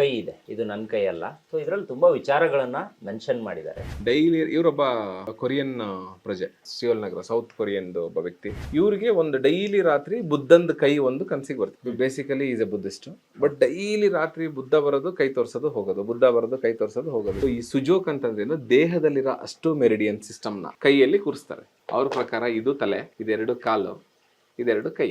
ಕೈ ಇದೆ. ಇದು ನನ್ನ ಕೈ ಅಲ್ಲ. ಸೊ ಇದರಲ್ಲಿ ತುಂಬಾ ವಿಚಾರಗಳನ್ನ ಮೆನ್ಷನ್ ಮಾಡಿದ್ದಾರೆ. ಡೈಲಿ ಇವರೊಬ್ಬ ಕೊರಿಯನ್ ಪ್ರಜೆ ಸಿಯೋಲ್ ನಗರ ಸೌತ್ ಕೊರಿಯನ್ ಒಬ್ಬ ವ್ಯಕ್ತಿ. ಇವರಿಗೆ ಒಂದು ಡೈಲಿ ರಾತ್ರಿ ಬುದ್ಧಂದು ಕೈ ಒಂದು ಕನ್ಸಿಗೆ ಬರ್ತದೆ basically is a Buddhist but daily ರಾತ್ರಿ ಬುದ್ಧ ಬರೋದು ಕೈ ತೋರ್ಸೋದು ಹೋಗೋದು. ಬುದ್ಧ ಬರೋದು ಕೈ ತೋರ್ಸೋದು ಹೋಗೋದು. ಈ ಸುಜೋಕ್ ಅಂತಂದ್ರೇನು ದೇಹದಲ್ಲಿರೋ ಅಷ್ಟು ಮೆರಿಡಿಯನ್ ಸಿಸ್ಟಮ್ನ ಕೈಯಲ್ಲಿ ಕೂರಿಸ್ತಾರೆ. ಅವ್ರ ಪ್ರಕಾರ ಇದು ತಲೆ ಇದೆರಡು ಕಾಲು. ಇದೆರಡು ಕೈ.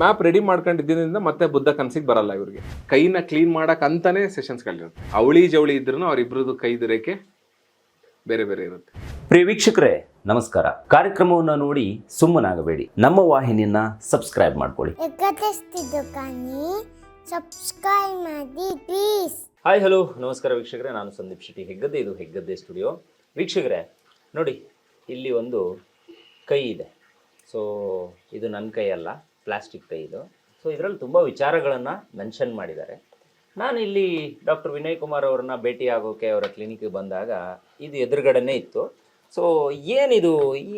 ಮ್ಯಾಪ್ ರೆಡಿ ಮಾಡ್ಕೊಂಡಿದ್ದರಿಂದ ಮತ್ತೆ ಬುದ್ಧ ಕನ್ಸಿಗೆ ಬರಲ್ಲ ಇವ್ರಿಗೆ. ಕೈನ ಕ್ಲೀನ್ ಮಾಡಕ್ ಅಂತಾನೆ ಸೆಷನ್ಸ್ಗಳಿರುತ್ತೆ ಅವಳಿ ಜವಳಿ ಇದ್ರೂ ಅವ್ರಿಬ್ರದ್ದು ಕೈದು ರೇಖೆ ಬೇರೆ ಬೇರೆ ಇರುತ್ತೆ. ಪ್ರಿಯ ವೀಕ್ಷಕರೇ ನಮಸ್ಕಾರ. ಕಾರ್ಯಕ್ರಮವನ್ನು ನೋಡಿ ಸುಮ್ಮನಾಗಬೇಡಿ. ನಮ್ಮ ವಾಹಿನಿಯನ್ನ ಸಬ್ಸ್ಕ್ರೈಬ್ ಮಾಡ್ಕೊಳ್ಳಿ. ಸಬ್ಸ್ಕ್ರೈಬ್ ಮಾಡಿ ಪ್ಲೀಸ್ ಹಾಯ್ ಹಲೋ ನಮಸ್ಕಾರ ವೀಕ್ಷಕರೇ ನಾನು ಸಂದೀಪ್ ಶೆಟ್ಟಿ ಹೆಗ್ಗದ್ದೆ. ಇದು ಹೆಗ್ಗದ್ದೆ ಸ್ಟುಡಿಯೋ ವೀಕ್ಷಕರೇ ನೋಡಿ ಇಲ್ಲಿ ಒಂದು ಕೈ ಇದೆ. ಸೊ ಇದು ನನ್ನ ಕೈಯಲ್ಲ ಪ್ಲಾಸ್ಟಿಕ್ ಕೈ ಇದು. ಸೊ ಇದರಲ್ಲಿ ತುಂಬ ವಿಚಾರಗಳನ್ನು ಮೆನ್ಷನ್ ಮಾಡಿದ್ದಾರೆ. ನಾನು ಇಲ್ಲಿ ಡಾಕ್ಟರ್ ವಿನಯ್ ಕುಮಾರ್ ಅವ್ರನ್ನ ಭೇಟಿ ಆಗೋಕೆ ಅವರ ಕ್ಲಿನಿಕ್ಗೆ ಬಂದಾಗ ಇದು ಎದುರುಗಡೆನೇ ಇತ್ತು. ಸೊ ಏನಿದು?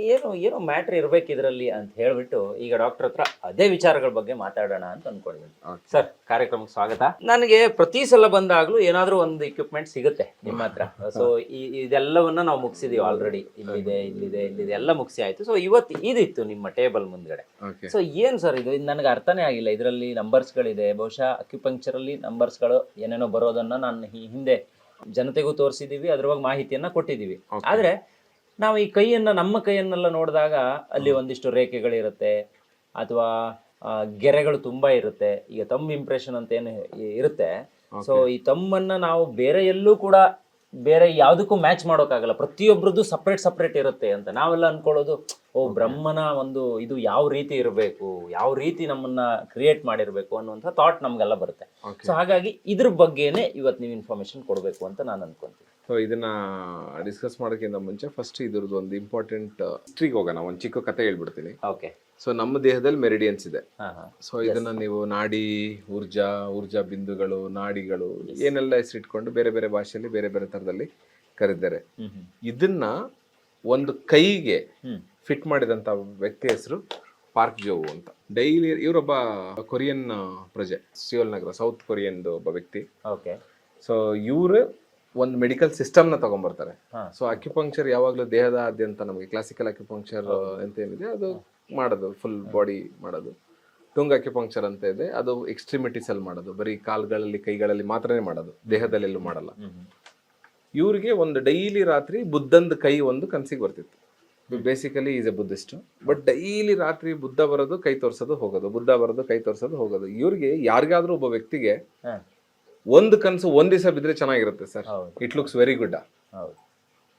ಏನು ಏನೋ ಮ್ಯಾಟ್ರ್ ಇರಬೇಕು ಇದರಲ್ಲಿ ಅಂತ ಹೇಳಿಬಿಟ್ಟು ಈಗ ಡಾಕ್ಟರ್ ಹತ್ರ ಅದೇ ವಿಚಾರಗಳ ಬಗ್ಗೆ ಮಾತಾಡೋಣ ಅಂತ ಅಂದ್ಕೊಂಡಿದ್ದೀನಿ ಸರ್ ಕಾರ್ಯಕ್ರಮಕ್ಕೆ ಸ್ವಾಗತ. ನನಗೆ ಪ್ರತಿ ಸಲ ಬಂದಾಗಲೂ ಏನಾದರೂ ಒಂದು ಇಕ್ವಿಪ್ಮೆಂಟ್ ಸಿಗುತ್ತೆ ನಿಮ್ಮ ಹತ್ರ. ಸೊ ಈ ಇದೆಲ್ಲವನ್ನ ನಾವು ಮುಗಿಸಿದೀವಿ ಆಲ್ರೆಡಿ ಇಲ್ಲಿದೆ ಇಲ್ಲಿದೆ ಇಲ್ಲಿದೆ ಎಲ್ಲ ಮುಗಿಸಿ ಆಯ್ತು. ಸೊ ಇವತ್ತು ಇದಿತ್ತು ನಿಮ್ಮ ಟೇಬಲ್ ಮುಂದ್ಗಡೆ. ಸೊ ಏನು ಸರ್ ಇದು? ಇದು ನನಗೆ ಅರ್ಥನೇ ಆಗಿಲ್ಲ. ಇದರಲ್ಲಿ ನಂಬರ್ಸ್ಗಳಿದೆ ಬಹುಶಃ ಅಕ್ಯುಪಂಕ್ಚರಲ್ಲಿ ನಂಬರ್ಸ್ಗಳು ಏನೇನೋ ಬರೋದನ್ನ ನಾನು ಹಿಂದೆ ಜನತೆಗೂ ತೋರಿಸಿದೀವಿ. ಅದ್ರ ಬಗ್ಗೆ ಮಾಹಿತಿಯನ್ನ ಕೊಟ್ಟಿದ್ದೀವಿ ಆದ್ರೆ ನಾವು ಈ ಕೈಯನ್ನ ನಮ್ಮ ಕೈಯನ್ನೆಲ್ಲ ನೋಡಿದಾಗ ಅಲ್ಲಿ ಒಂದಿಷ್ಟು ರೇಖೆಗಳಿರುತ್ತೆ ಅಥವಾ ಗೆರೆಗಳು ತುಂಬಾ ಇರುತ್ತೆ. ಈಗ ತಮ್ಮ ಇಂಪ್ರೆಷನ್ ಅಂತ ಏನು ಇರುತ್ತೆ. ಸೊ ಈ ತಮ್ಮನ್ನ ನಾವು ಬೇರೆ ಎಲ್ಲೂ ಕೂಡ ಬೇರೆ ಯಾವುದಕ್ಕೂ ಮ್ಯಾಚ್ ಮಾಡೋಕ್ಕಾಗಲ್ಲ. ಪ್ರತಿಯೊಬ್ಬರದ್ದು ಸಪ್ರೇಟ್ ಸಪ್ರೇಟ್ ಇರುತ್ತೆ ಅಂತ. ನಾವೆಲ್ಲ ಅನ್ಕೊಳ್ಳೋದು ಓ ಬ್ರಹ್ಮನ ಒಂದು ಇದು ಯಾವ ರೀತಿ ಇರಬೇಕು ಯಾವ ರೀತಿ ನಮ್ಮನ್ನ ಕ್ರಿಯೇಟ್ ಮಾಡಿರಬೇಕು ಅನ್ನುವಂಥ ಥಾಟ್ ನಮಗೆಲ್ಲ ಬರುತ್ತೆ. ಸೊ ಹಾಗಾಗಿ ಇದ್ರ ಬಗ್ಗೆನೇ ಇವತ್ತು ನೀವು ಇನ್ಫಾರ್ಮೇಶನ್ ಕೊಡಬೇಕು ಅಂತ ನಾನು ಅನ್ಕೊಂತೀನಿ. ಸೊ ಇದನ್ನ ಡಿಸ್ಕಸ್ ಮಾಡೋಕ್ಕಿಂತ ಮುಂಚೆ ಫಸ್ಟ್ ಇದ್ರದ್ದು ಒಂದು ಇಂಪಾರ್ಟೆಂಟ್ ಹಿಸ್ಟ್ರಿಗೆ ಹೋಗೋಣ. ಒಂದು ಚಿಕ್ಕ ಕತೆ ಹೇಳ್ಬಿಡ್ತೀನಿ. ಓಕೆ ಸೊ ನಮ್ಮ ದೇಹದಲ್ಲಿ ಮೆರಿಡಿಯನ್ಸ್ ಇದೆ. ಸೊ ಇದನ್ನ ನೀವು ನಾಡಿ ಊರ್ಜಾ ಊರ್ಜಾ ಬಿಂದುಗಳು ನಾಡಿಗಳು ಏನೆಲ್ಲ ಹೆಸರಿಟ್ಕೊಂಡು ಬೇರೆ ಬೇರೆ ಭಾಷೆಯಲ್ಲಿ ಬೇರೆ ಬೇರೆ ತರದಲ್ಲಿ ಕರೀತಾರೆ. ಹ್ಮ್ ಇದನ್ನ ಒಂದು ಕೈಗೆ ಫಿಟ್ ಮಾಡಿದಂತ ವ್ಯಕ್ತಿ ಹೆಸರು ಪಾರ್ಕ್ ಜೋವು ಅಂತ. ಡೈಲಿ ಇವರೊಬ್ಬ ಕೊರಿಯನ್ ಪ್ರಜೆ ಸಿಯೋಲ್ ನಗರ ಸೌತ್ ಕೊರಿಯನ್ ಒಬ್ಬ ವ್ಯಕ್ತಿ. ಓಕೆ ಸೊ ಇವರು ಒಂದು ಮೆಡಿಕಲ್ ಸಿಸ್ಟಮ್ನ ತಗೊಂಡ್ಬರ್ತಾರೆ. ಸೊ ಅಕ್ಯುಪಂಕ್ಚರ್ ಯಾವಾಗಲೂ ದೇಹದಾದ್ಯಂತ ನಮಗೆ ಕ್ಲಾಸಿಕಲ್ ಅಕ್ಯುಪಂಕ್ಚರ್ ಅಂತ ಏನಿದೆ ಅದು ಮಾಡೋದು ಫುಲ್ ಬಾಡಿ ಮಾಡೋದು. ಟುಂಗ್ ಅಕ್ಯುಪಂಕ್ಚರ್ ಅಂತ ಇದೆ ಅದು ಎಕ್ಸ್ಟ್ರಿಮಿಟೀಸ್ ಅಲ್ಲಿ ಮಾಡೋದು. ಬರೀ ಕಾಲ್ಗಳಲ್ಲಿ ಕೈಗಳಲ್ಲಿ ಮಾತ್ರನೇ ಮಾಡೋದು ದೇಹದಲ್ಲೆಲ್ಲೂ ಮಾಡಲ್ಲ. ಹ್ಮ್ ಹ್ಮ್. ಇವ್ರಿಗೆ ಒಂದು ಡೈಲಿ ರಾತ್ರಿ ಬುದ್ಧಂದು ಕೈ ಒಂದು ಕನಸಿಗೆ ಬರ್ತಿತ್ತು. Basically is a Buddhist but daily ರಾತ್ರಿ ಬುದ್ಧ ಬರೋದು ಕೈ ತೋರಿಸೋದು ಹೋಗೋದು. ಬುದ್ಧ ಬರೋದು ಕೈ ತೋರಿಸೋದು ಹೋಗೋದು. ಇವ್ರಿಗೆ ಯಾರಿಗಾದ್ರೂ ಒಬ್ಬ ವ್ಯಕ್ತಿಗೆ ಒಂದು ಕನಸು ಒಂದ್ ದಿವಸ ಬಿದ್ರೆ ಚೆನ್ನಾಗಿರುತ್ತೆ sir. It looks very good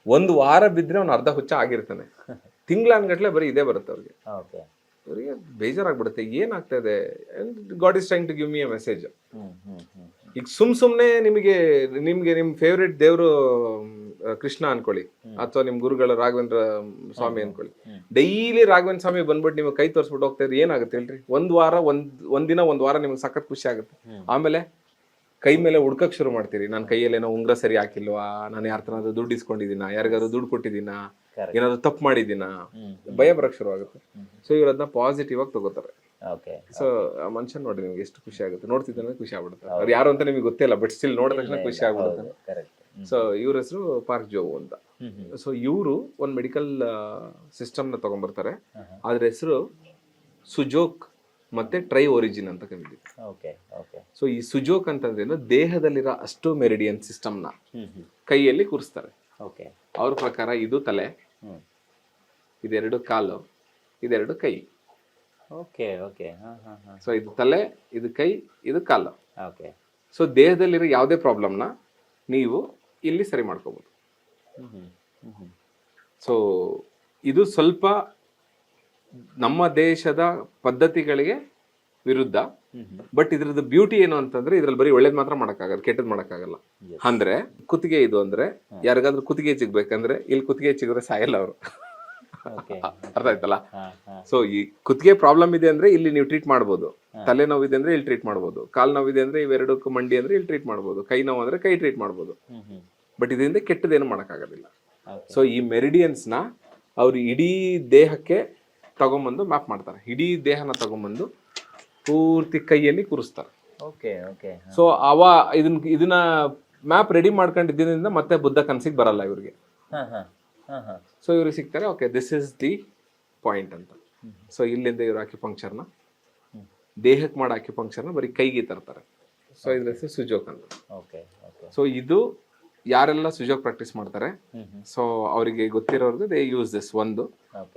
ಒಂದು ವಾರ ಬಿದ್ರೆ ಅವ್ನು ಅರ್ಧ ಹುಚ್ಚ ಆಗಿರ್ತಾನೆ. ತಿಂಗಳನ್ಗಟ್ಲೆ ಬರೀ ಇದೇ ಬರುತ್ತೆ ಅವ್ರಿಗೆ. ಅವರಿಗೆ ಬೇಜಾರಾಗ್ಬಿಡುತ್ತೆ. ಏನಾಗ್ತಾ ಇದೆ? God is trying to give me a message ಈಗ ಸುಮ್ ಸುಮ್ನೆ ನಿಮಗೆ ನಿಮ್ಗೆ ನಿಮ್ ಫೇವ್ರೇಟ್ ದೇವರು ಕೃಷ್ಣ ಅನ್ಕೊಳ್ಳಿ. ಅಥವಾ ನಿಮ್ ಗುರುಗಳ ರಾಘವೇಂದ್ರ ಸ್ವಾಮಿ ಅನ್ಕೊಳ್ಳಿ. ಡೈಲಿ ರಾಘವೇಂದ್ರ ಸ್ವಾಮಿ ಬಂದ್ಬಿಟ್ಟು ನಿಮ್ಗೆ ಕೈ ತೋರಿಸ್ಬಿಟ್ಟು ಹೋಗ್ತಾ ಇದ್ರೆ ಏನಾಗುತ್ತೆ ಹೇಳ್ರಿ? ಒಂದ್ ವಾರ ಒಂದ್ ಒಂದಿನ ಒಂದ್ ವಾರ ನಿಮ್ಗೆ ಸಖತ್ ಖುಷಿ ಆಗುತ್ತೆ. ಆಮೇಲೆ ಕೈ ಮೇಲೆ ಹುಡ್ಕಕ್ ಶುರು ಮಾಡ್ತೀರಿ. ನನ್ನ ಕೈಯಲ್ಲಿ ಏನೋ ಉಂಗ್ರ ಸರಿ ಹಾಕಿಲ್ವಾ? ನಾನು ಯಾರ ತನಾದ್ರು ದುಡ್ಡು ಇಸ್ಕೊಂಡಿದ್ದೀನಾ? ಯಾರಿಗಾದ್ರು ದುಡ್ಡು ಕೊಟ್ಟಿದ್ದೀನ. ಏನಾದ್ರು ತಪ್ಪು ಮಾಡಿದ್ದೀನ? ಭಯ ಬರಕ್ ಶುರು ಆಗುತ್ತೆ. ಸೊ ಇವ್ರು ಅದನ್ನ ಪಾಸಿಟಿವ್ ಆಗಿ ತಗೋತಾರೆ. ಸೊ ಆ ಮನುಷ್ಯ ನೋಡಿ ನಿಮ್ಗೆ ಎಷ್ಟು ಖುಷಿ ಆಗುತ್ತೆ. ನೋಡ್ತಿದ್ದಾನೆ ಖುಷಿ ಆಗ್ಬಿಡುತ್ತೆ. ಅವ್ರು ಯಾರು ಅಂತ ನಿಮಗೆ ಗೊತ್ತಿಲ್ಲ ಬಟ್ ಸ್ಟಿಲ್ ನೋಡಿದ ತಕ್ಷಣ ಖುಷಿ ಆಗ್ಬಿಡುತ್ತೆ. ಸೊ ಇವ್ರ ಹೆಸರು ಪಾರ್ಕ್ ಜೋವು ಅಂತ. ಸೊ ಇವರು ಒಂದು ಮೆಡಿಕಲ್ ಸಿಸ್ಟಮ್ನ ತಗೊಂಡ್ಬರ್ತಾರೆ ಆದ್ರ ಅದ್ರ ಹೆಸರು ಸುಜೋಕ್ ಮತ್ತೆ ಟ್ರೈ ಒರಿಜಿನ್ ಅಂತ ಕರೀತೀವಿ. ಸೊ ಈ ಸುಜೋಕ್ ಅಂತಂದ್ರೇನು ದೇಹದಲ್ಲಿರೋ ಅಷ್ಟು ಮೆರಿಡಿಯನ್ ಸಿಸ್ಟಮ್ನ ಕೈಯಲ್ಲಿ ಕೂರಿಸ್ತಾರೆ. ಓಕೆ. ಅವ್ರ ಪ್ರಕಾರ ಇದು ತಲೆ ಇದೆರಡು ಕಾಲು ಇದೆರಡು ಕೈ. Okay okay. ಸೊ ಇದು ತಲೆ ಇದು ಕೈ ಇದು ಕಾಲು. ಓಕೆ. ಸೊ ದೇಹದಲ್ಲಿರೋ ಯಾವುದೇ ಪ್ರಾಬ್ಲಮ್ನ ನೀವು ಇಲ್ಲಿ ಸರಿ ಮಾಡ್ಕೋಬೋದು. ಸೊ ಇದು ಸ್ವಲ್ಪ ನಮ್ಮ ದೇಶದ ಪದ್ಧತಿಗಳಿಗೆ ವಿರುದ್ಧ. ಬಟ್ ಇದ್ರದ್ದು ಬ್ಯೂಟಿ ಏನು ಅಂತಂದ್ರೆ ಇದ್ರಲ್ಲಿ ಬರೀ ಒಳ್ಳೇದ್ ಮಾತ್ರ ಮಾಡಕ್ಕಾಗಲ್ಲ ಕೆಟ್ಟದ್ ಮಾಡಕ್ಕಾಗಲ್ಲ. ಅಂದ್ರೆ ಕುತ್ತಿಗೆ ಇದು ಅಂದ್ರೆ ಯಾರಿಗಾದ್ರೂ ಕುತ್ತಿಗೆ ಚಿಗ್ಬೇಕಂದ್ರೆ ಇಲ್ಲಿ ಕುತ್ತಿಗೆ ಚಿಗ್ರೆ ಸಾಯಲ್ಲ ಅವರು. ಅರ್ಥ ಆಯ್ತಲ್ಲ? ಸೊ ಈ ಕುತ್ತಿಗೆ ಪ್ರಾಬ್ಲಮ್ ಇದೆ ಅಂದ್ರೆ ಇಲ್ಲಿ ನೀವು ಟ್ರೀಟ್ ಮಾಡ್ಬೋದು. ತಲೆ ನೋವಿದೆ ಅಂದ್ರೆ ಇಲ್ಲಿ ಟ್ರೀಟ್ ಮಾಡ್ಬೋದು. ಕಾಲ್ ನೋವಿದೆ ಅಂದ್ರೆ ಇವೆರಡಕ್ಕೂ ಮಂಡಿ ಅಂದ್ರೆ ಇಲ್ಲಿ ಟ್ರೀಟ್ ಮಾಡ್ಬೋದು. ಕೈ ನೋವು ಅಂದ್ರೆ ಕೈ ಟ್ರೀಟ್ ಮಾಡ್ಬೋದು. ಬಟ್ ಇದರಿಂದ ಕೆಟ್ಟದೇನು ಮಾಡೋಕ್ಕಾಗೋದಿಲ್ಲ. ಸೊ ಈ ಮೆರಿಡಿಯನ್ಸ್ನ ಅವ್ರು ಇಡೀ ದೇಹಕ್ಕೆ ತಗೊಂಬಂದು ಮ್ಯಾಪ್ ಮಾಡ್ತಾರೆ. ಇಡೀ ದೇಹನ ತಗೊಂಬಂದು ಪೂರ್ತಿ ಕೈಯಲ್ಲಿ ಕೂರಿಸ್ತಾರೆ. ಓಕೆ ಓಕೆ ಸೊ ಅವ ಇದನ್ನ ಇದನ್ನ ಮ್ಯಾಪ್ ರೆಡಿ ಮಾಡ್ಕೊಂಡಿದ್ದರಿಂದ ಮತ್ತೆ ಬುದ್ಧ ಕನ್ಸಿಗೆ ಬರಲ್ಲ ಇವ್ರಿಗೆ. ಸೊ ಇವ್ರಿಗೆ ಸಿಗ್ತಾರೆ okay this is the point ಅಂತ. ಸೊ ಇಲ್ಲಿಂದ ಇವ್ರು ಅಕ್ಯುಪಂಕ್ಚರ್ನ ದೇಹಕ್ಕೆ ಮಾಡೋ ಅಕ್ಯುಪಂಕ್ಚರ್ನ ಬರೀ ಕೈಗೆ ತರ್ತಾರೆ. ಸೊ ಇದ್ರ ಹೆಸರು ಸುಜೋಕ್ ಅಂತ. Okay okay. ಸೊ ಇದು ಯಾರೆಲ್ಲ ಸುಜೋಕ್ ಪ್ರಾಕ್ಟೀಸ್ ಮಾಡ್ತಾರೆ ಸೊ ಅವರಿಗೆ ಗೊತ್ತಿರೋರ್ಗೆ ದೇ ಯೂಸ್ ದಿಸ್ ಒಂದು.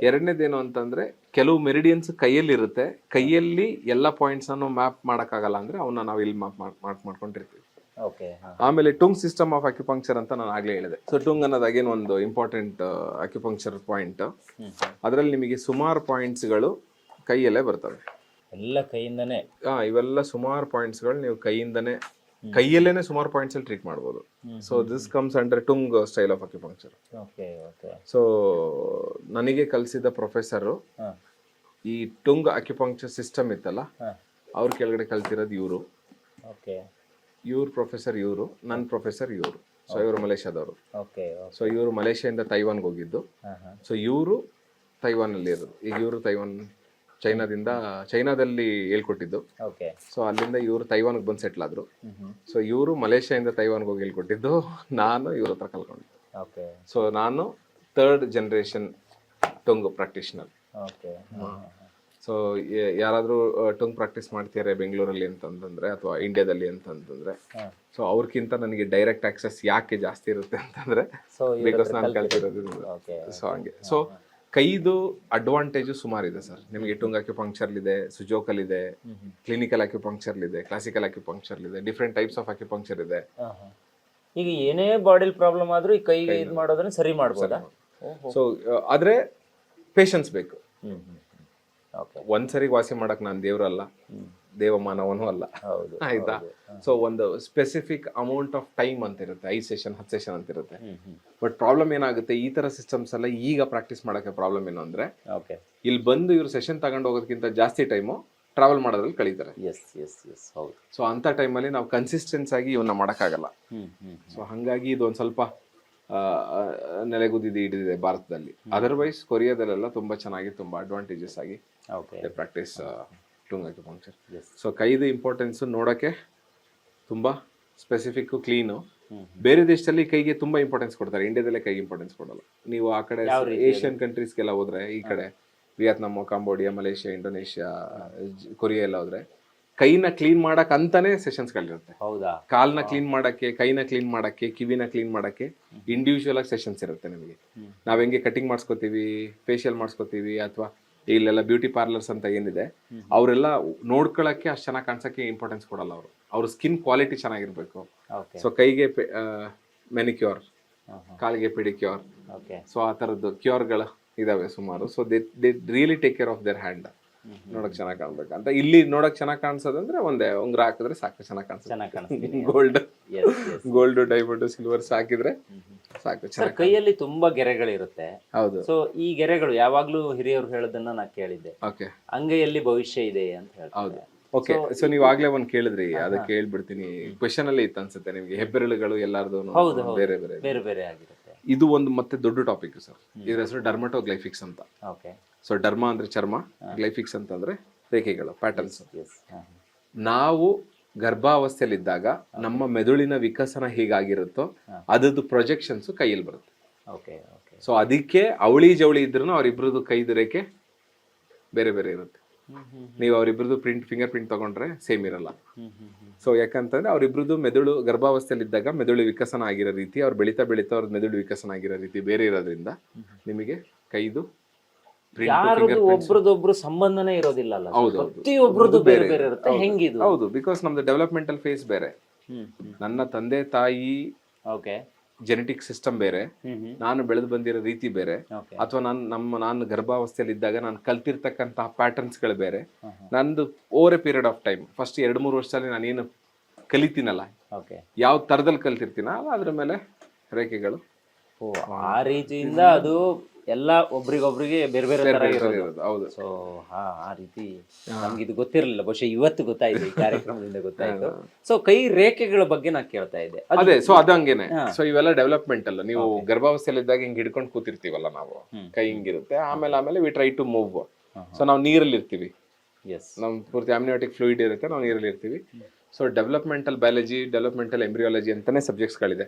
ಎರಡನೇದೇನು ಅಂತಂದ್ರೆ ಕೆಲವು ಮೆರಿಡಿಯನ್ಸ್ ಕೈಯಲ್ಲಿ ಇರುತ್ತೆ ಕೈಯಲ್ಲಿ ಎಲ್ಲ ಪಾಯಿಂಟ್ಸ್ ಅನ್ನು ಮ್ಯಾಪ್ ಮಾಡಕ್ಕಾಗಲ್ಲ ಅಂದ್ರೆ ಅವನ್ನ ನಾವು ಇಲ್ಲಿ ಮ್ಯಾಪ್ ಮಾರ್ಕ್ ಮಾಡ್ಕೊಂಡಿರ್ತೀವಿ. ಓಕೆ ಆಮೇಲೆ ಟುಂಗ್ ಸಿಸ್ಟಮ್ ಆಫ್ ಅಕ್ಯುಪಂಕ್ಚರ್ ಅಂತ ನಾನು ಆಗ್ಲೇ ಹೇಳಿದೆ. ಸೊ ಟುಂಗ್ ಅನ್ನೋದು ಅಗೇನ್ ಒಂದು ಇಂಪಾರ್ಟೆಂಟ್ ಅಕ್ಯುಪಂಕ್ಚರ್ ಪಾಯಿಂಟ್ ಅದರಲ್ಲಿ ನಿಮಗೆ ಸುಮಾರು ಪಾಯಿಂಟ್ಸ್ಗಳು ಕೈಯಲ್ಲೇ ಬರ್ತವೆ. ಎಲ್ಲ ಕೈಯಿಂದನೇ? ಇವೆಲ್ಲ ಸುಮಾರು ಪಾಯಿಂಟ್ಸ್ಗಳು ನೀವು ಕೈಯಿಂದನೇ ಕೈಯಲ್ಲೇನೆ ಸುಮಾರು ಪಾಯಿಂಟ್ಸ್ ಅಲ್ಲಿ ಟ್ರೀಟ್ ಮಾಡಬಹುದು so this comes under Tung style of acupuncture okay okay so ನನಗೆ ಕಲಿಸಿದ ಪ್ರೊಫೆಸರು ಈ ಟುಂಗ್ ಅಕ್ಯುಪಂಕ್ಚರ್ ಸಿಸ್ಟಮ್ ಇತ್ತಲ್ಲ ಅವ್ರ ಕೆಳಗಡೆ ಕಲ್ತಿರೋದು ಇವರು. ಓಕೆ ಇವ್ರ ಪ್ರೊಫೆಸರ್ ಇವರು ನನ್ನ ಪ್ರೊಫೆಸರ್ ಇವರು. ಸೊ ಇವರು ಮಲೇಷ್ಯಾದವರು. ಓಕೆ ಸೊ ಇವರು ಮಲೇಷ್ಯಾದಿಂದ ತೈವಾನ್ಗೆ ಹೋಗಿದ್ದು. ಸೊ ಇವರು ತೈವಾನಲ್ಲಿ ಇರೋದು. ಈಗ ಇವರು ತೈವಾನ್ ಚೈನಾದಿಂದ ಚೈನಾದಲ್ಲಿ ಹೇಳ್ಕೊಟ್ಟಿದ್ದು. ಓಕೆ. ಸೊ ಅಲ್ಲಿಂದ ಇವರು ತೈವಾನ್ಗೆ ಬಂದು ಸೆಟ್ಲ್ ಆದ್ರು. ಸೊ ಇವರು ಮಲೇಷ್ಯಾದಿಂದ ತೈವಾನ್ಗೆ ಹೋಗಿ ಹೇಳ್ಕೊಟ್ಟಿದ್ದು. ನಾನು ಇವ್ರ ಹತ್ರ ಕಲ್ಕೊಂಡಿದ್ದು ಓಕೆ. ಸೊ ನಾನು third generation Tung practitioner okay. So ಯಾರಾದರೂ ಟೊಂಗ್ ಪ್ರಾಕ್ಟೀಸ್ ಮಾಡ್ತಿದ್ದಾರೆ ಬೆಂಗಳೂರಲ್ಲಿ ಅಂತಂದ್ರೆ ಅಥವಾ ಇಂಡಿಯಾದಲ್ಲಿ ಅಂತಂದ್ರೆ. ಹಾಂ. ಸೊ ಅವ್ರಕ್ಕಿಂತ ನನಗೆ ಡೈರೆಕ್ಟ್ ಆಕ್ಸೆಸ್ ಯಾಕೆ ಜಾಸ್ತಿ ಇರುತ್ತೆ ಅಂತಂದ್ರೆ ಸೊ ಬಿಕಾಸ್ ನಾನು ಕಲ್ತಿರೋದು. ಸೊ ಹಂಗೆ. ಸೊ ಕೈದು ಅಡ್ವಾಂಟೇಜು ಸುಮಾರಿದೆ ಇದೆ ಸರ್. ನಿಮಗೆ ಟುಂಗ್ ಅಕ್ಯುಪಂಕ್ಚರ್ ಇದೆ ಸುಜೋಕಲ್ ಇದೆ ಕ್ಲಿನಿಕಲ್ ಅಕ್ಯುಪಂಕ್ಚರ್ ಇದೆ ಕ್ಲಾಸಿಕಲ್ ಅಕ್ಯುಪಂಕ್ಚರ್ ಇದೆ ಡಿಫ್ರೆಂಟ್ ಟೈಪ್ಸ್ ಆಫ್ ಅಕ್ಯುಪಂಕ್ಚರ್ ಇದೆ. ಈಗ ಏನೇ ಬಾಡಿಲಿ ಪ್ರಾಬ್ಲಮ್ ಆದ್ರೂ ಈ ಕೈಗೆ ಇದು ಮಾಡೋದನ್ನ ಸರಿ ಮಾಡ್ಬೋದಾ? ಸೊ ಆದ್ರೆ ಪೇಷನ್ಸ್ ಬೇಕು. ಒಂದ್ಸರಿ ವಾಸಿ ಮಾಡಕ್ ನಾನು ದೇವ್ರಲ್ಲ. ದೇವ ಮಾನವನೂ ಅಲ್ಲ. ಹೌದು ಆಯ್ತಾ? ಸೊ ಒಂದು ಸ್ಪೆಸಿಫಿಕ್ ಅಮೌಂಟ್ ಆಫ್ ಟೈಮ್ ಅಂತ ಇರುತ್ತೆ ಐದು ಸೆಷನ್ ಹತ್ತು ಸೆಷನ್ ಅಂತ ಇರುತ್ತೆ ಬಟ್ ಪ್ರಾಬ್ಲಮ್ ಏನಾಗುತ್ತೆ ಈ ತರ ಸಿಸ್ಟಮ್ಸ್ ಎಲ್ಲ ಈಗ ಪ್ರಾಕ್ಟೀಸ್ ಮಾಡೋಕೆ ಪ್ರಾಬ್ಲಮ್ ಏನು ಅಂದ್ರೆ ಓಕೆ ಇಲ್ಲಿ ಬಂದು ಇವ್ರು ಸೆಷನ್ ತಗೊಂಡು ಹೋಗೋದಕ್ಕಿಂತ ಜಾಸ್ತಿ ಟೈಮು ಟ್ರಾವೆಲ್ ಮಾಡೋದ್ರಲ್ಲಿ ಕಳೀತಾರೆ. ಎಸ್ ಎಸ್ ಎಸ್ ಹೌದು. ಸೊ ಅಂತ ಟೈಮಲ್ಲಿ ನಾವು ಕನ್ಸಿಸ್ಟೆನ್ಸ್ ಆಗಿ ಇವನ್ನ ಮಾಡೋಕ್ಕಾಗಲ್ಲ. ಸೊ ಹಾಗಾಗಿ ಇದು ಒಂದು ಸ್ವಲ್ಪ ನೆಲೆಗುದಿದೆ ಹಿಡಿದಿದೆ ಭಾರತದಲ್ಲಿ. ಅದರ್ವೈಸ್ ಕೊರಿಯಾದಲ್ಲೆಲ್ಲ ತುಂಬಾ ಚೆನ್ನಾಗಿ ತುಂಬಾ ಅಡ್ವಾಂಟೇಜಸ್ ಆಗಿ okay practice Tung acupuncture Yes. So ಕೈದು importance ನೋಡೋಕ್ಕೆ ತುಂಬ ಸ್ಪೆಸಿಫಿಕ್ಕು ಕ್ಲೀನು ಬೇರೆ ದೇಶದಲ್ಲಿ ಕೈಗೆ ತುಂಬಾ ಇಂಪಾರ್ಟೆನ್ಸ್ ಕೊಡ್ತಾರೆ. ಇಂಡಿಯಾದಲ್ಲೇ ಕೈಗೆ ಇಂಪಾರ್ಟೆನ್ಸ್ ಕೊಡಲ್ಲ. ನೀವು ಆ ಕಡೆ ಏಷ್ಯನ್ ಕಂಟ್ರೀಸ್ಗೆಲ್ಲ ಹೋದ್ರೆ ಈ ಕಡೆ Vietnam Cambodia Malaysia Indonesia Korea ಎಲ್ಲ ಹೋದ್ರೆ ಕೈನ ಕ್ಲೀನ್ ಮಾಡಕ್ ಅಂತಾನೆ ಸೆಷನ್ಸ್ಗಳಿರುತ್ತೆ ಹೌದಾ? ಕಾಲ್ನ ಕ್ಲೀನ್ ಮಾಡಕ್ಕೆ ಕೈನ ಕ್ಲೀನ್ ಮಾಡಕ್ಕೆ ಕಿವಿನ ಕ್ಲೀನ್ ಮಾಡಕ್ಕೆ ಇಂಡಿವಿಜುವಲ್ ಆಗಿ ಸೆಷನ್ಸ್ ಇರುತ್ತೆ ನಿಮಗೆ. ನಾವ್ ಹೆಂಗೆ ಕಟಿಂಗ್ ಮಾಡಿಸ್ಕೋತೀವಿ ಫೇಶಿಯಲ್ ಮಾಡಿಸ್ಕೋತೀವಿ ಅಥವಾ ಇಲ್ಲೆಲ್ಲ ಬ್ಯೂಟಿ ಪಾರ್ಲರ್ಸ್ ಅಂತ ಏನಿದೆ ಅವರೆಲ್ಲ ನೋಡ್ಕೊಳಕ್ಕೆ ಅಷ್ಟು ಚೆನ್ನಾಗಿ ಕಾಣಿಸಕ್ಕೆ ಇಂಪಾರ್ಟೆನ್ಸ್ ಕೊಡಲ್ಲ ಅವರು. ಅವ್ರ ಸ್ಕಿನ್ ಕ್ವಾಲಿಟಿ ಚೆನ್ನಾಗಿರ್ಬೇಕು. ಸೊ ಕೈಗೆ ಮೆನಿಕ್ಯೂರ್ ಕಾಲಿಗೆ ಪಿಡಿಕ್ಯೂರ್ ಸೊ ಆ ಥರದ್ದು ಕ್ಯೂರ್ಗಳು ಇದಾವೆ ಸುಮಾರು. So they they really take care of their hand ನೋಡಕ್ ಚೆನ್ನಾಗಿ ಕಾಣ್ಬೇಕು. ಅಂತ ಇಲ್ಲಿ ನೋಡಕ್ ಚೆನ್ನಾಗಿ ಕಾಣಿಸೋದಂದ್ರೆ ಒಂದೇ ಉಂಗ್ರ ಹಾಕಿದ್ರೆ ಸಾಕು ಚೆನ್ನಾಗಿ ಕಾಣಿಸುತ್ತೆ. ಗೋಲ್ಡ್ ಗೋಲ್ಡ್ ಡೈಮಂಡ್ ಸಿಲ್ವರ್ಸ್ ಹಾಕಿದ್ರೆ ಸಾಕು ಸರ್ ಕೈಯಲ್ಲಿ ತುಂಬಾ ಗೆರೆಗಳಿರುತ್ತೆ. ಹೌದು. ಸೊ ಈ ಗೆರೆಗಳು ಯಾವಾಗ್ಲೂ ಹಿರಿಯರು ಹೇಳೋದನ್ನ ನಾ ಕೇಳಿದ್ದೆ. ಓಕೆ. ಅಂಗೈಯಲ್ಲಿ ಭವಿಷ್ಯ ಇದೆ ಅಂತ ಹೌದು. ಹೇಳ್ತಾರೆ ಓಕೆ. ಸೊ ನೀವು ಆಗ್ಲೇ ಒಂದ್ ಕೇಳಿದ್ರಿ ಅದಕ್ಕೆ ಹೇಳ್ಬಿಡ್ತೀನಿ. ಕ್ವೆಶನ್ ಅಲ್ಲಿ ಇತ್ತು ಅನ್ಸುತ್ತೆ ನಿಮ್ಗೆ ಹೆಬ್ಬೆರಳುಗಳು ಎಲ್ಲಾರ್ದು ಹೌದು, ಹೌದು. ಬೇರೆ ಬೇರೆ ಬೇರೆ ಬೇರೆ ಆಗಿರುತ್ತೆ. ಇದು ಒಂದು ಮತ್ತೆ ದೊಡ್ಡ ಟಾಪಿಕ್ ಸರ್. ಇದ್ರ ಹೆಸರು ಡರ್ಮಟೋಗ್ಲೈಫಿಕ್ಸ್ ಅಂತ. ಓಕೆ. ಸೊ ಡರ್ಮ ಅಂದ್ರೆ ಚರ್ಮ ಗ್ಲೈಫಿಕ್ಸ್ ಅಂತಂದ್ರೆ ರೇಖೆಗಳು ಪ್ಯಾಟರ್ನ್ಸ್ ಎಸ್ ನಾವು ಗರ್ಭಾವಸ್ಥೆಯಲ್ಲಿದ್ದಾಗ ನಮ್ಮ ಮೆದುಳಿನ ವಿಕಸನ ಹೇಗಾಗಿರುತ್ತೋ ಅದರದ್ದು ಪ್ರೊಜೆಕ್ಷನ್ಸ್ ಕೈಯಲ್ಲಿ ಬರುತ್ತೆ. ಓಕೆ ಸೊ ಅದಕ್ಕೆ ಅವಳಿ ಜವಳಿ ಇದ್ರೂ ಅವರಿಬ್ರದ್ದು ಕೈದು ರೇಖೆ ಬೇರೆ ಬೇರೆ ಇರುತ್ತೆ. ನೀವು ಅವರಿಬ್ರದ್ದು ಪ್ರಿಂಟ್ ಫಿಂಗರ್ ಪ್ರಿಂಟ್ ತಗೊಂಡ್ರೆ ಸೇಮ್ ಇರಲ್ಲ. ಸೊ ಯಾಕಂತಂದ್ರೆ ಅವರಿಬ್ರದ್ದು ಮೆದುಳು ಗರ್ಭಾವಸ್ಥೆಯಲ್ಲಿದ್ದಾಗ ಮೆದುಳು ವಿಕಸನ ಆಗಿರೋ ರೀತಿ ಅವ್ರು ಬೆಳೀತಾ ಬೆಳೀತಾ ಅವ್ರ ಮೆದುಳು ವಿಕಸನ ಆಗಿರೋ ರೀತಿ ಬೇರೆ ಇರೋದ್ರಿಂದ ನಿಮಗೆ ಕೈದು ಯಾರದು ಒಬ್ರದೊಬ್ರು ಸಂಬಂಧನೇ ಇರೋದಿಲ್ಲ ಅಲ್ಲ. ಪ್ರತಿಯೊಬ್ರದ್ದು ಬೇರೆ. ಬೇರೆ ಇರುತ್ತೆ. ಹೆಂಗಿದು? ಹೌದು ಬಿಕಾಸ್ ನಮ್ದು ಡೆವಲಪ್ಮೆಂಟಲ್ ಫೇಸ್ ಬೇರೆ. ನನ್ನ ತಂದೆ ತಾಯಿ ಓಕೆ. ಜೆನೆಟಿಕ್ ಸಿಸ್ಟಮ್ ಬೇರೆ. ನಾನು ಬೆಳೆದು ಬಂದಿರೋ ರೀತಿ ಬೇರೆ. ಅಥವಾ ನಾನು ನಮ್ಮ ನಾನು ಗರ್ಭಾವಸ್ಥೆಯಲ್ಲಿ ಇದ್ದಾಗ ನಾನು ಕಲ್ತಿರ್ತಕ್ಕಂತಹ ಪ್ಯಾಟರ್ನ್ಸ್ಗಳು ಬೇರೆ. ನಂದು over a period of time first ಎರಡು ಮೂರು ವರ್ಷದಲ್ಲಿ ನಾನು ಏನು ಕಲಿತೀನಲ್ಲ? ಯಾವ ತರದಲ್ಲಿ ಕಲ್ತಿರ್ತೀನ ಅದ್ರ ಮೇಲೆ ರೇಖೆಗಳು ಓ ಆ ರೀತಿಯಿಂದ ಅದು ಎಲ್ಲ ಒಬ್ರಿಗೊಬ್ರಿಗೆ ಬೇರೆ ಬೇರೆ ತರ ಇರೋದು. ಹೌದು. ಸೊ ಹಾ ಆ ರೀತಿ ನಮ್ಗೆ ಇದು ಗೊತ್ತಿರಲಿಲ್ಲ. ಬಹುಶಃ ಇವತ್ತು ಗೊತ್ತಾಯ್ತು ಈ ಕಾರ್ಯಕ್ರಮದಿಂದ ಗೊತ್ತಾಯ್ತು. ಸೊ ಕೈ ರೇಖೆಗಳ ಬಗ್ಗೆ ನಾ ಕೇಳ್ತಾ ಇದ್ದೆ. ಅದು ಸೊ ಅದಂಗೇನೆ ಹಂಗೇನೆ. ಸೊ ಇವೆಲ್ಲ ಡೆವಲಪ್ಮೆಂಟ್ ಅಲ್ಲ. ನೀವು ಗರ್ಭಾವಸ್ಥೆಯಲ್ಲಿದ್ದಾಗ ಹಿಂಗ್ ಹಿಡ್ಕೊಂಡು ಕೂತಿರ್ತೀವಲ್ಲ ನಾವು. ಕೈ ಹಿಂಗಿರುತ್ತೆ. ಆಮೇಲೆ ಆಮೇಲೆ we try to move so ನಾವು ನೀರಲ್ಲಿ ಇರ್ತೀವಿ ಎಸ್ ನಮ್ ಪೂರ್ತಿ ಅಮ್ನಿಯೋಟಿಕ್ ಫ್ಲೂಯಿಡ್ ಇರುತ್ತೆ ನಾವು ನೀರಲ್ಲಿ ಇರ್ತೀವಿ so developmental biology developmental embryology ಅಂತಾನೆ ಸಬ್ಜೆಕ್ಟ್ಸ್ಗಳಿದೆ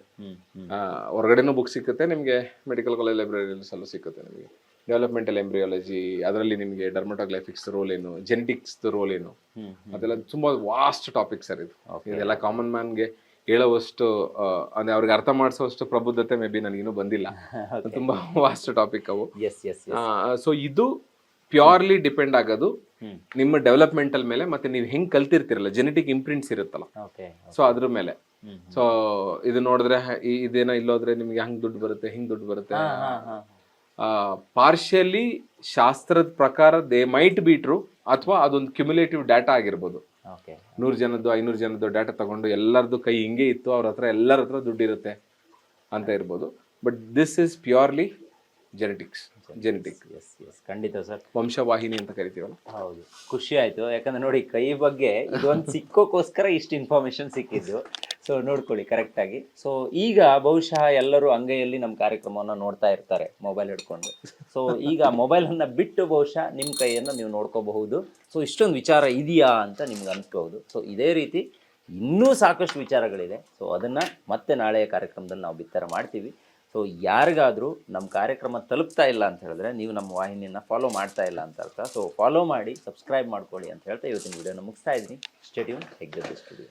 ಹೊರಗಡೆನೂ ಬುಕ್ ಸಿಗುತ್ತೆ ನಿಮಗೆ ಮೆಡಿಕಲ್ ಕಾಲೇಜ್ ಲೈಬ್ರರಿಸಲ್ಲೂ ಸಿಗುತ್ತೆ ನಿಮಗೆ. ಡೆವಲಪ್ಮೆಂಟಲ್ ಎಂಬ್ರಿಯಾಲಜಿ ಅದರಲ್ಲಿ ನಿಮಗೆ ಡರ್ಮಟೋಗ್ಲೈಫಿಕ್ಸ್ ರೋಲ್ ಏನು ಜೆನೆಟಿಕ್ಸ್ ರೋಲ್ ಏನು ಅದೆಲ್ಲ ತುಂಬಾ ವಾಸ್ಟ್ ಟಾಪಿಕ್ ಸರ್ ಇದು. ಇದೆಲ್ಲ ಕಾಮನ್ ಮ್ಯಾನ್ಗೆ ಹೇಳುವಷ್ಟು ಅಂದ್ರೆ ಅವ್ರಿಗೆ ಅರ್ಥ ಮಾಡಿಸುವಷ್ಟು ಪ್ರಬುದ್ಧತೆ ಮೇ ಬಿ ನನಗಿನ್ನೂ ಬಂದಿಲ್ಲ. ತುಂಬಾ ವಾಸ್ಟ್ ಟಾಪಿಕ್ ಅವು. ಸೊ ಇದು ಪ್ಯೂರ್ಲಿ ಡಿಪೆಂಡ್ ಆಗೋದು. ನಿಮ್ಮ ಡೆವಲಪ್ಮೆಂಟಲ್ ಮೇಲೆ ಮತ್ತೆ ನೀವು ಹೆಂಗ್ ಕಲ್ತಿರ್ತಿರಲ್ಲ? ಜೆನೆಟಿಕ್ ಇಂಪ್ರಿಂಟ್ಸ್ ಇರುತ್ತಲ್ಲ. ಸೊ ಅದ್ರ ಮೇಲೆ. ಸೊ ಇದು ನೋಡಿದ್ರೆ ಇದೇನ ಇಲ್ಲೋದ್ರೆ ನಿಮ್ಗೆ ಹಂಗ್ ದುಡ್ಡು ಬರುತ್ತೆ ಹಿಂಗ್ ದುಡ್ಡು ಬರುತ್ತೆ. ಪಾರ್ಷಿಯಲಿ ಶಾಸ್ತ್ರದ ಪ್ರಕಾರ ದೇ ಮೈಟ್ ಬೀಟ್ರು ಟ್ರೂ ಅಥವಾ ಅದೊಂದು ಕ್ಯುಮುಲೇಟಿವ್ ಡಾಟಾ ಆಗಿರ್ಬೋದು. ನೂರು ಜನದ್ದು ಐನೂರು ಜನದ್ದು ಡಾಟಾ ತಗೊಂಡು ಎಲ್ಲರದ್ದು ಕೈ ಹಿಂಗೆ ಇತ್ತು ಅವ್ರ ಹತ್ರ ಎಲ್ಲರ ಹತ್ರ ದುಡ್ಡಿರುತ್ತೆ ಅಂತ ಇರ್ಬೋದು. But this is purely genetics genetic yes yes ಖಂಡಿತ ಸರ್. ವಂಶವಾಹಿನಿ ಅಂತ ಕರಿತೀವಲ್ಲ? ಹೌದು. ಖುಷಿ ಆಯ್ತು. ಯಾಕಂದ್ರೆ ನೋಡಿ ಕೈ ಬಗ್ಗೆ ಇದೊಂದು ಸಿಕ್ಕೋಕ್ಕೋಸ್ಕರ ಇಷ್ಟು ಇನ್ಫಾರ್ಮೇಶನ್ ಸಿಕ್ಕಿದ್ದು. ಸೊ ನೋಡ್ಕೊಳ್ಳಿ ಕರೆಕ್ಟಾಗಿ ಸೊ ಈಗ ಬಹುಶಃ ಎಲ್ಲರೂ ಅಂಗೈಯಲ್ಲಿ ನಮ್ಮ ಕಾರ್ಯಕ್ರಮವನ್ನು ನೋಡ್ತಾ ಇರ್ತಾರೆ ಮೊಬೈಲ್ ಹಿಡ್ಕೊಂಡು. ಸೊ ಈಗ ಮೊಬೈಲನ್ನು ಬಿಟ್ಟು ಬಹುಶಃ ನಿಮ್ಮ ಕೈಯನ್ನು ನೀವು ನೋಡ್ಕೋಬಹುದು. ಸೊ ಇಷ್ಟೊಂದು ವಿಚಾರ ಇದೆಯಾ ಅಂತ ನಿಮ್ಗೆ ಅನಿಸ್ಬಹುದು. ಸೊ ಇದೇ ರೀತಿ ಇನ್ನೂ ಸಾಕಷ್ಟು ವಿಚಾರಗಳಿದೆ. ಸೊ ಅದನ್ನು ಮತ್ತೆ ನಾಳೆಯ ಕಾರ್ಯಕ್ರಮದಲ್ಲಿ ನಾವು ಬಿತ್ತರ ಮಾಡ್ತೀವಿ. ಸೊ ಯಾರಿಗಾದರೂ ನಮ್ಮ ಕಾರ್ಯಕ್ರಮ ತಲುಪ್ತಾ ಇಲ್ಲ ಅಂತ ಹೇಳಿದ್ರೆ ನೀವು ನಮ್ಮ ವಾಹಿನಿಯನ್ನು ಫಾಲೋ ಮಾಡ್ತಾ ಇಲ್ಲ ಅಂತ ಅರ್ಥ. ಸೊ ಫಾಲೋ ಮಾಡಿ ಸಬ್ಸ್ಕ್ರೈಬ್ ಮಾಡ್ಕೊಳ್ಳಿ ಅಂತ ಹೇಳ್ತಾ ಇವತ್ತಿನ ವಿಡಿಯೋನ ಮುಗಿಸ್ತಾ ಇದ್ದೀನಿ. Stadium ಹೆಗ್ಗದ studio